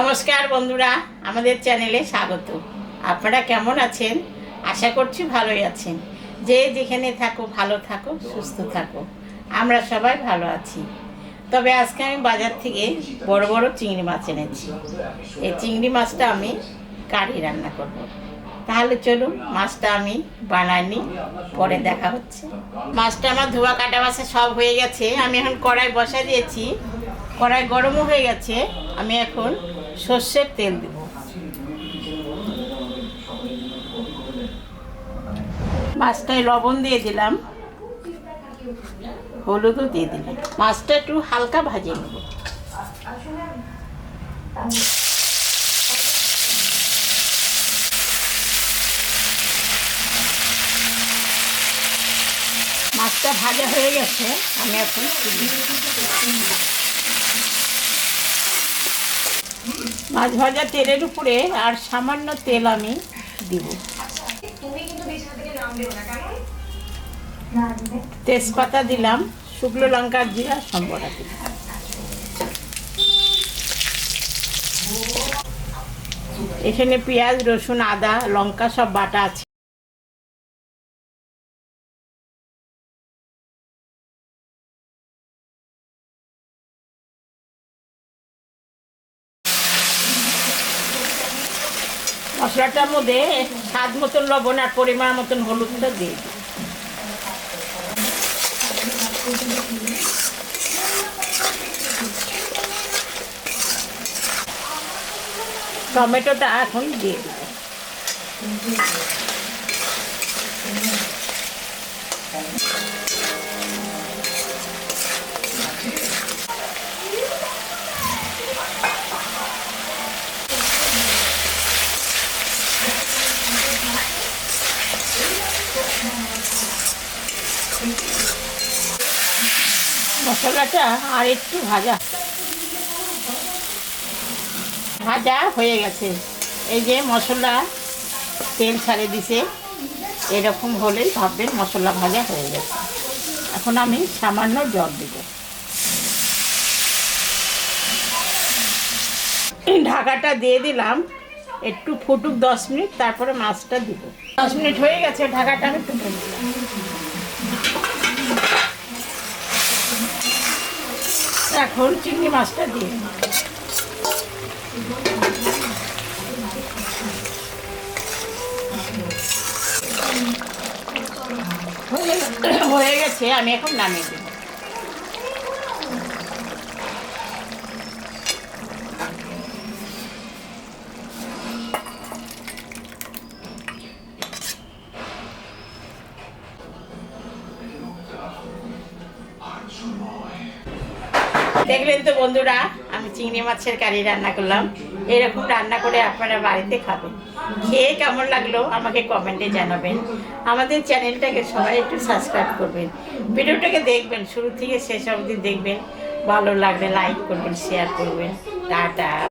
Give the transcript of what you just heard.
নমস্কার বন্ধুরা, আমাদের চ্যানেলে স্বাগত। আপনারা কেমন আছেন? আশা করছি ভালোই আছেন। যে যেখানে থাকো, ভালো থাকো, সুস্থ থাকো। আমরা সবাই ভালো আছি। তবে আজকে আমি বাজার থেকে বড় বড় চিংড়ি মাছ এনেছি। এই চিংড়ি মাছটা আমি কারি রান্না করব। তাহলে চলুন, মাছটা আমি বানাইনি পরে দেখা হচ্ছে। মাছটা আমার ধোয়া কাটা বাসা সব হয়ে গেছে। আমি এখন কড়াই বসা দিয়েছি। কড়াই গরমও হয়ে গেছে, আমি এখন সর্ষের তেল দেব। মাছটায় লবণ দিয়ে দিলাম, হলুদও দিয়ে দিলাম। মাছটা একটু হালকা ভাজে নেব। মাছটা ভাজা হয়ে গেছে, আমি এখন তুলি। মাছ ভাজা তেলের উপরে আর সামান্য তেল আমি দিব। তেজপাতা দিলাম শুকনো লঙ্কার জিরা সম্বরা দিলাম। এখানে পেঁয়াজ রসুন আদা লঙ্কা সব বাটা আছে। মশলাটার মধ্যে স্বাদ মতন লবণ আর পরিমাণ মতন হলুদটা দিয়ে দিই। টমেটোটা এখন দিয়ে দেবো মশলাটা আর একটু ভাজা। ভাজা হয়ে গেছে। এই যে মশলা, তেল ছাড়ে দিছে। এরকম হলেই ভাববেন মশলা ভাজা হয়ে গেছে। এখন আমি সামান্য জল দেব। ঢাকাটা দিয়ে দিলাম। একটু ফুটুক দশ মিনিট, তারপরে মাছটা দিব। দশ মিনিট হয়ে গেছে, ঢাকাটা আমি তুলে দিলাম এখন চিংড়ি মাছটা দিয়ে। হয়ে- গেছে আমি এখন নামিয়ে দেব দেখলেন তো বন্ধুরা, আমি চিংড়ি মাছের কারি রান্না করলাম। এরকম রান্না করে আপনারা বাড়িতে খাবেন। খেয়ে কেমন লাগল আমাকে কমেন্টে জানাবেন। আমাদের চ্যানেলটাকে সবাই একটু সাবস্ক্রাইব করবেন। ভিডিওটাকে দেখবেন, শুরু থেকে শেষ অবধি দেখবেন। ভালো লাগলে লাইক করবেন শেয়ার করবেন। টাটা।